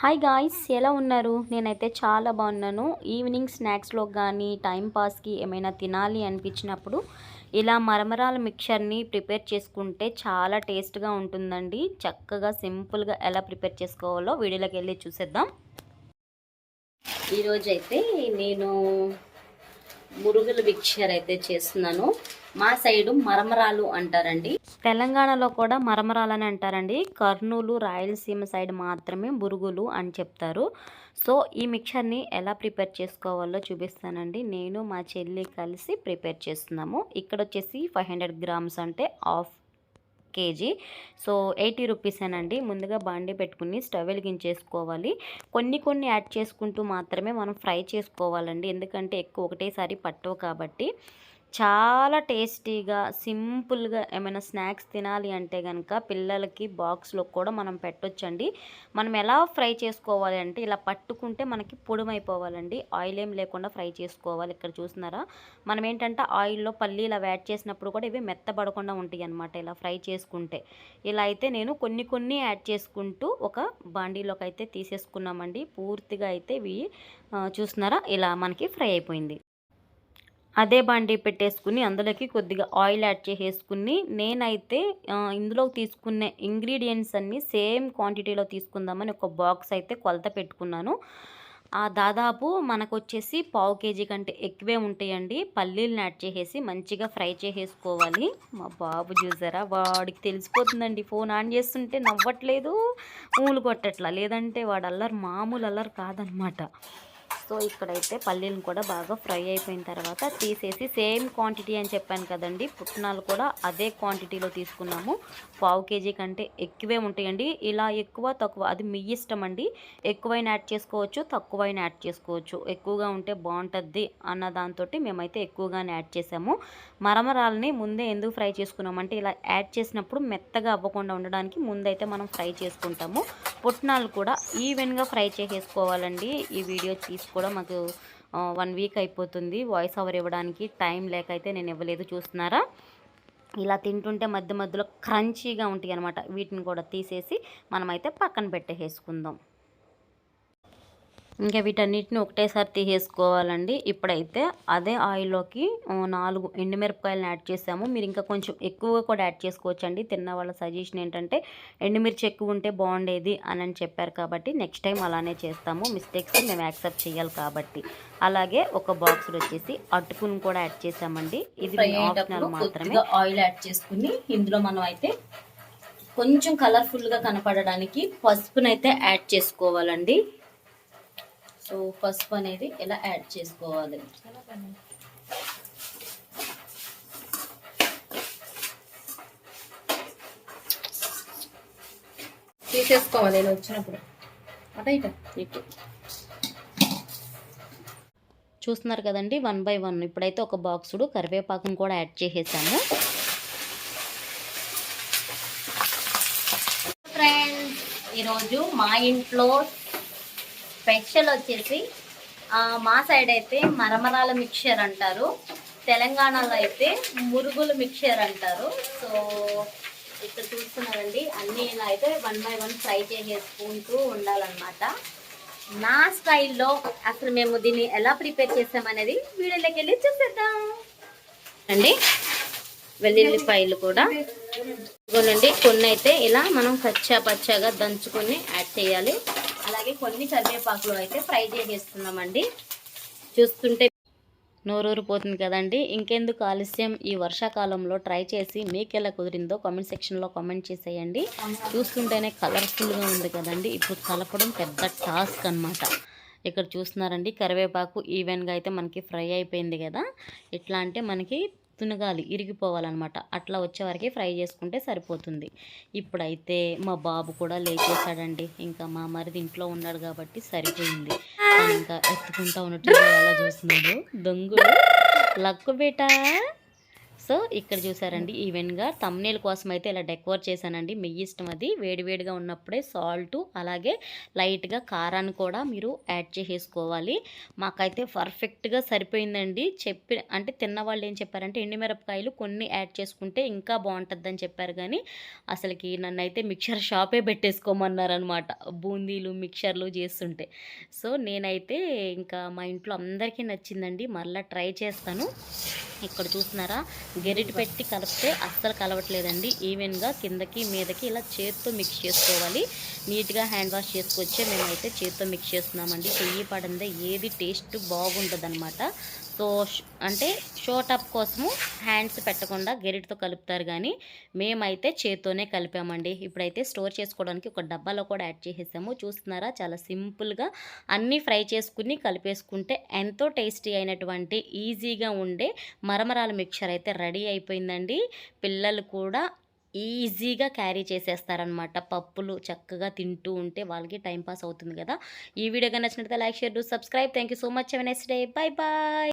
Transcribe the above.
Hi guys ఎలా ఉన్నారు? నేనైతే చాలా బాగున్నాను. ఈవినింగ్ స్నాక్స్లో కానీ టైంపాస్కి ఏమైనా తినాలి అనిపించినప్పుడు ఇలా మరమరాల మిక్చర్ని ప్రిపేర్ చేసుకుంటే చాలా టేస్ట్గా ఉంటుందండి. చక్కగా సింపుల్గా ఎలా ప్రిపేర్ చేసుకోవాలో వీడియోలోకి వెళ్ళి చూసేద్దాం. ఈరోజైతే నేను మురుగుల మిక్చర్ అయితే చేస్తున్నాను. మా సైడు మరమరాలు అంటారండి. తెలంగాణలో కూడా మరమరాలు అని అంటారండి. కర్నూలు రాయలసీమ సైడ్ మాత్రమే బురుగులు అని చెప్తారు. సో ఈ మిక్చర్ని ఎలా ప్రిపేర్ చేసుకోవాలో చూపిస్తానండి. నేను మా చెల్లి కలిసి ప్రిపేర్ చేస్తున్నాము. ఇక్కడ వచ్చేసి ఫైవ్ హండ్రెడ్ గ్రామ్స్ అంటే half KG. So eighty rupees అండి ముందుగా బాండీ పెట్టుకుని స్టవ్ వెలిగించేసుకోవాలి. కొన్ని కొన్ని యాడ్ చేసుకుంటూ మాత్రమే మనం ఫ్రై చేసుకోవాలండి. ఎందుకంటే ఎక్కువ ఒకటేసారి పట్టవు కాబట్టి. చాలా టేస్టీగా సింపుల్గా ఏమైనా స్నాక్స్ తినాలి అంటే కనుక పిల్లలకి బాక్స్లో కూడా మనం పెట్టొచ్చండి. మనం ఎలా ఫ్రై చేసుకోవాలి అంటే ఇలా పట్టుకుంటే మనకి పొడిమైపోవాలండి ఆయిల్ ఏం లేకుండా ఫ్రై చేసుకోవాలి. ఇక్కడ చూస్తున్నారా? మనం ఏంటంటే ఆయిల్లో పల్లీలు ఇలా యాడ్ చేసినప్పుడు కూడా ఇవి మెత్తబడకుండా ఉంటాయి అనమాట ఇలా ఫ్రై చేసుకుంటే. ఇలా అయితే నేను కొన్ని కొన్ని యాడ్ చేసుకుంటూ ఒక బాండీలోకి అయితే తీసేసుకున్నామండి. పూర్తిగా అయితే ఇవి చూస్తున్నారా? ఇలా మనకి ఫ్రై అయిపోయింది. అదే బండి పెట్టేసుకుని అందులోకి కొద్దిగా ఆయిల్ యాడ్ చేసేసుకుని నేనైతే ఇందులో తీసుకునే ఇంగ్రీడియంట్స్ అన్నీ సేమ్ క్వాంటిటీలో తీసుకుందామని ఒక బాక్స్ అయితే కొలత పెట్టుకున్నాను. ఆ దాదాపు మనకు వచ్చేసి పావు కేజీ కంటే ఎక్కువే ఉంటాయండి. పల్లీలను యాడ్ చేసేసి మంచిగా ఫ్రై చేసేసుకోవాలి. మా బాబు చూసారా? వాడికి తెలిసిపోతుందండి. ఫోన్ ఆన్ చేస్తుంటే నవ్వట్లేదు మూలు కొట్టట్లా. లేదంటే వాడు అల్లరి మామూలు అల్లరి కాదనమాట. సో ఇక్కడైతే పల్లీలను కూడా బాగా ఫ్రై అయిపోయిన తర్వాత తీసేసి సేమ్ క్వాంటిటీ అని చెప్పాను కదండి. పుట్నాలు కూడా అదే క్వాంటిటీలో తీసుకున్నాము. పావు కేజీ కంటే ఎక్కువే ఉంటాయండి. ఇలా ఎక్కువ తక్కువ అది మీ ఇష్టం అండి. ఎక్కువైనా యాడ్ చేసుకోవచ్చు తక్కువైనా యాడ్ చేసుకోవచ్చు. ఎక్కువగా ఉంటే బాగుంటుంది అన్న దాంతో మేమైతే ఎక్కువగానే యాడ్ చేసాము మరమరాలని ముందే ఎందుకు ఫ్రై చేసుకున్నామంటే ఇలా యాడ్ చేసినప్పుడు మెత్తగా అవ్వకుండా ఉండడానికి ముందైతే మనం ఫ్రై చేసుకుంటాము. పుట్నాలు కూడా ఈవెన్గా ఫ్రై చేసేసుకోవాలండి. ఈ వీడియో తీసుకో కూడా మాకు వన్ వీక్ అయిపోతుంది. వాయిస్ ఓవర్ ఇవ్వడానికి టైం లేక అయితే నేను ఇవ్వలేదు. చూస్తున్నారా? ఇలా తింటుంటే మధ్య మధ్యలో క్రంచీగా ఉంటాయి అనమాట వీటిని కూడా తీసేసి మనమైతే పక్కన పెట్టేసుకుందాం ఇంకా వీటన్నిటిని ఒకటేసారి తీసేసుకోవాలండి. ఇప్పుడైతే అదే ఆయిల్లోకి నాలుగు ఎండుమిరపకాయలను యాడ్ చేసాము. మీరు ఇంకా కొంచెం ఎక్కువగా కూడా యాడ్ చేసుకోవచ్చు అండి తిన్న వాళ్ళ సజెషన్ ఏంటంటే ఎండుమిర్చి ఎక్కువ ఉంటే బాగుండేది అని అని చెప్పారు కాబట్టి నెక్స్ట్ టైం అలానే చేస్తాము. మిస్టేక్స్ మేము యాక్సెప్ట్ చేయాలి కాబట్టి. అలాగే ఒక బాక్స్ వచ్చేసి అటుకుని కూడా యాడ్ చేసామండి. ఇది ఆప్షనల్ మాత్రమే. ఆయిల్ యాడ్ చేసుకుని ఇందులో మనం అయితే కొంచెం కలర్ఫుల్గా కనపడడానికి పసుపునైతే యాడ్ చేసుకోవాలండి. సో పసుపు అనేది ఎలా యాడ్ చేసుకోవాలి? తీసేసుకోవాలి ఇలా వచ్చినప్పుడు. అట ఇటు. చూస్తున్నారు కదండి వన్ బై వన్. ఇప్పుడైతే ఒక బాక్సుడు కరివేపాకును కూడా యాడ్ చేసేసాము. ఫ్రెండ్స్ ఈరోజు మా ఇంట్లో స్పెషల్ వచ్చేసి మా సైడ్ అయితే మరమరాల మిక్చర్ అంటారు. తెలంగాణలో అయితే మురుగుల మిక్చర్ అంటారు. సో ఇక్కడ చూస్తున్నారండి అన్నీ ఇలా అయితే వన్ బై వన్ ఫ్రై చేసేసుకుంటూ ఉండాలన్నమాట. నా స్టైల్లో అసలు మేము దీన్ని ఎలా ప్రిపేర్ చేస్తామనేది వీడియోలోకి వెళ్ళి చూసేద్దాం. అండి వెల్లుల్లిపాయలు కూడా. ఇదిగోనండి కొన్ని అయితే ఇలా మనం కచ్చా పచ్చాగా దంచుకొని యాడ్ చేయాలి. అలాగే కొన్ని కరివేపాకులు అయితే ఫ్రై చేసేస్తున్నామండి. చూస్తుంటే నోరూరిపోతుంది కదండి. ఇంకెందుకు ఆలస్యం? ఈ వర్షాకాలంలో ట్రై చేసి మీకు ఎలా కుదిరిందో కామెంట్ సెక్షన్లో కామెంట్ చేసేయండి. చూస్తుంటేనే కలర్ఫుల్గా ఉంది కదండి. ఇప్పుడు కలపడం పెద్ద టాస్క్ అనమాట ఇక్కడ చూస్తున్నారండి కరివేపాకు ఈవెన్గా అయితే మనకి ఫ్రై అయిపోయింది కదా. ఎట్లా అంటే మనకి తునగాలి ఇరిగిపోవాలన్నమాట. అట్లా వచ్చేవరకు ఫ్రై చేసుకుంటే సరిపోతుంది. ఇప్పుడైతే మా బాబు కూడా లేచేసాడండి ఇంకా మా మరిది ఇంట్లో ఉన్నాడు కాబట్టి సరిపోయింది. ఇంకా ఎత్తుకుంటా ఉన్నట్టు ఎలా చూస్తున్నాడు? దొంగుడు లక్కు బేటా. సో ఇక్కడ చూసారండి ఈవెన్గా తమ్నేల్ కోసం అయితే ఇలా డెకోర్ చేశానండి. మీ ఇష్టం అది. వేడివేడిగా ఉన్నప్పుడే సాల్ట్ అలాగే లైట్గా కారాన్ని కూడా మీరు యాడ్ చేసేసుకోవాలి. మాకైతే పర్ఫెక్ట్గా సరిపోయిందండి. చెప్పి అంటే తిన్నవాళ్ళు ఏం చెప్పారంటే ఎండుమిరపకాయలు కొన్ని యాడ్ చేసుకుంటే ఇంకా బాగుంటుందని చెప్పారు కానీ అసలుకి నన్ను అయితే మిక్చర్ షాపే పెట్టేసుకోమన్నారనమాట బూందీలు మిక్చర్లు చేస్తుంటే. సో నేనైతే ఇంకా మా ఇంట్లో అందరికీ నచ్చిందండి. మళ్ళీ ట్రై చేస్తాను. ఇక్కడ చూస్తున్నారా? గెరిటి పెట్టి కలిపితే అస్సలు కలవట్లేదండి. ఈవెన్గా కిందకి మీదకి ఇలా చేత్తో మిక్స్ చేసుకోవాలి. నీట్గా హ్యాండ్ వాష్ చేసుకొచ్చే మేమైతే చేత్తో మిక్స్ చేస్తున్నామండి. చెయ్యి పడిందే ఏది టేస్ట్ బాగుంటుందన్నమాట సో అంటే షోటప్ కోసము హ్యాండ్స్ పెట్టకుండా గెరిటితో కలుపుతారు కానీ మేమైతే చేత్తోనే కలిపామండి. ఇప్పుడైతే స్టోర్ చేసుకోవడానికి ఒక డబ్బాలో కూడా యాడ్ చేసేసాము. చూస్తున్నారా? చాలా సింపుల్గా అన్నీ ఫ్రై చేసుకుని కలిపేసుకుంటే ఎంతో టేస్టీ అయినటువంటి ఈజీగా ఉండే మరమరాల మిక్చర్ అయితే రెడీ అయిపోయిందండి. పిల్లలు కూడా ఈజీగా క్యారీ చేసేస్తారనమాట పప్పులు చక్కగా తింటూ ఉంటే వాళ్ళకి టైం పాస్ అవుతుంది కదా. ఈ వీడియో నచ్చినట్టు నచ్చినట్లయితే like share do subscribe. Thank you so much. Next day bye bye